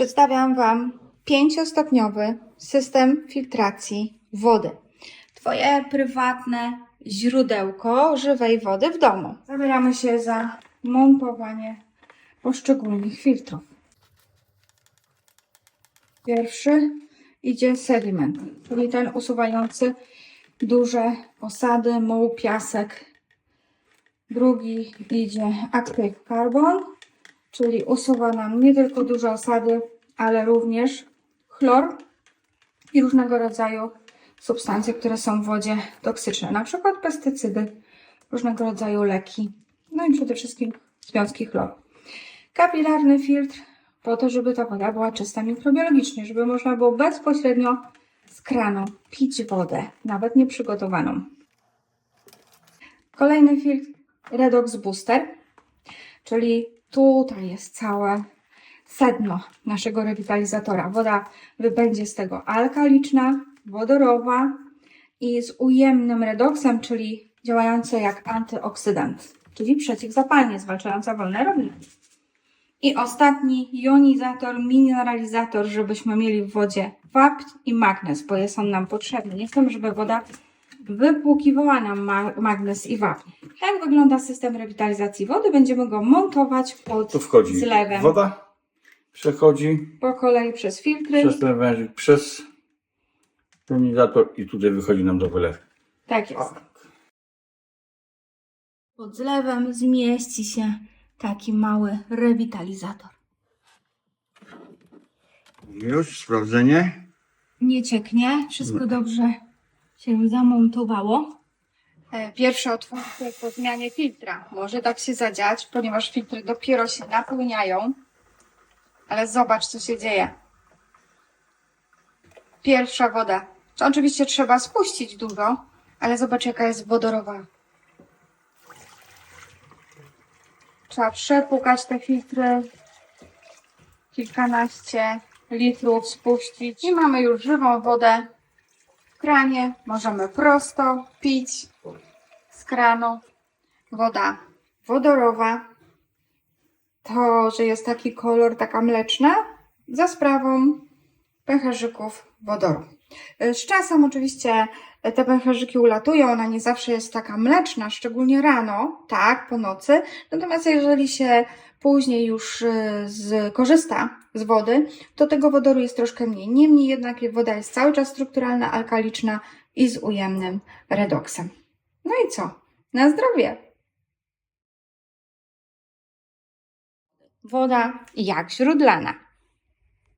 Przedstawiam Wam pięciostopniowy system filtracji wody. Twoje prywatne źródełko żywej wody w domu. Zabieramy się za montowanie poszczególnych filtrów. Pierwszy idzie sediment, czyli ten usuwający duże osady, muł, piasek. Drugi idzie Active Carbon, czyli usuwa nam nie tylko duże osady, ale również chlor i różnego rodzaju substancje, które są w wodzie toksyczne, na przykład pestycydy, różnego rodzaju leki, no i przede wszystkim związki chloru. Kapilarny filtr po to, żeby ta woda była czysta mikrobiologicznie, żeby można było bezpośrednio z kranu pić wodę, nawet nieprzygotowaną. Kolejny filtr Redox Booster, czyli tutaj jest całe sedno naszego rewitalizatora. Woda będzie z tego alkaliczna, wodorowa i z ujemnym redoksem, czyli działająca jak antyoksydant, czyli przeciwzapalnie, zwalczająca wolne rogniki. I ostatni jonizator, mineralizator, żebyśmy mieli w wodzie wapń i magnez, bo jest on nam potrzebny. Nie chcemy, żeby woda wypłukiwała nam ma magnez i wapń. Jak wygląda system rewitalizacji wody? Będziemy go montować pod Tu wchodzi zlewem woda, przechodzi po kolei przez filtry. przez ten wężyk, przez i tutaj wychodzi nam do wylewu. Tak jest. Pod zlewem zmieści się taki mały rewitalizator. Już sprawdzenie. Nie cieknie, wszystko dobrze się zamontowało. E, Pierwsze otwarcie po zmianie filtra. Może tak się zadziać, ponieważ filtry dopiero się napełniają. Ale zobacz, co się dzieje. Pierwsza woda. To oczywiście trzeba spuścić dużo, ale zobacz, jaka jest wodorowa. Trzeba przepłukać te filtry. Kilkanaście litrów spuścić. I mamy już żywą wodę kranie. Możemy prosto pić z kranu. Woda wodorowa. To, że jest taki kolor, taka mleczna, za sprawą pęcherzyków wodoru. Y, Z czasem oczywiście te pęcherzyki ulatują, ona nie zawsze jest taka mleczna, szczególnie rano, tak, po nocy. Natomiast jeżeli się później już y, z, korzysta z wody, to tego wodoru jest troszkę mniej. Niemniej jednak woda jest cały czas strukturalna, alkaliczna i z ujemnym redoksem. No i co? Na zdrowie! Woda jak źródlana.